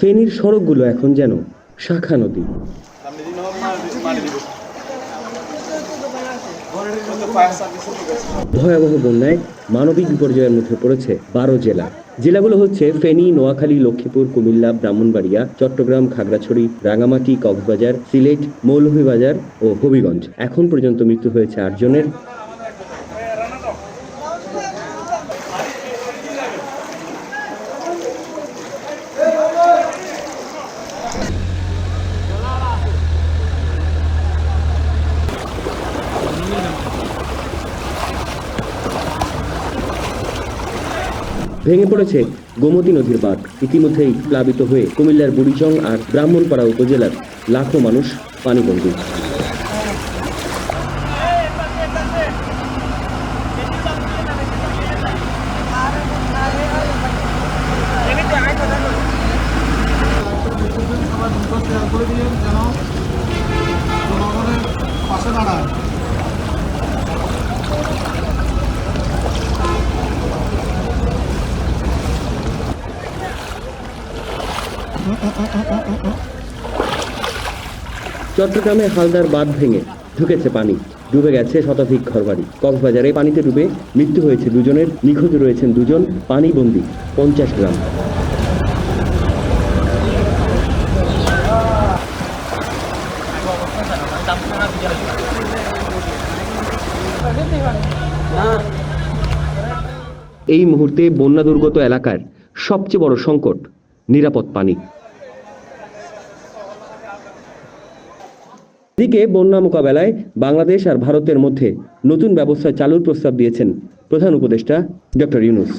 ফেনীর সড়কগুলো এখন যেন শাখা নদী। ভয়াবহ বন্যায় মানবিক বিপর্যয়ের মধ্যে পড়েছে বারো জেলা। জেলাগুলো হচ্ছে ফেনী, নোয়াখালী, লক্ষ্মীপুর, কুমিল্লা, ব্রাহ্মণবাড়িয়া, চট্টগ্রাম, খাগড়াছড়ি, রাঙামাটি, কক্সবাজার, সিলেট, মৌলভীবাজার ও হবিগঞ্জ। এখন পর্যন্ত মৃত্যু হয়েছে আটজনের। ভেঙে পড়েছে গোমতী নদীর বাঁধ। ইতিমধ্যেই প্লাবিত হয়ে কুমিল্লার বুড়িচং আর ব্রাহ্মণপাড়া উপজেলার লাখো মানুষ পানিবন্দী। যেন জনগণের পাশে দাঁড়ায়। চট্টগ্রামে হালদার বাঁধ ভেঙে ঢুকেছে পানি। ডুবে গেছে শতাধিক ঘরবাড়ি। কক্সবাজারে পানিতে ডুবে মৃত্যু হয়েছে দুজনের। নিখোঁজ রয়েছেন দুজন পানিবন্দী, পঞ্চাশ গ্রাম। এই মুহূর্তে বন্যা দুর্গত এলাকার সবচেয়ে বড় সংকট, নিরাপদ পানি। এদিকে বন্যা মোকাবেলায় বাংলাদেশ আর ভারতের মধ্যে নতুন ব্যবস্থা চালুর প্রস্তাব দিয়েছেন প্রধান উপদেষ্টা ডক্টর ইউনুস।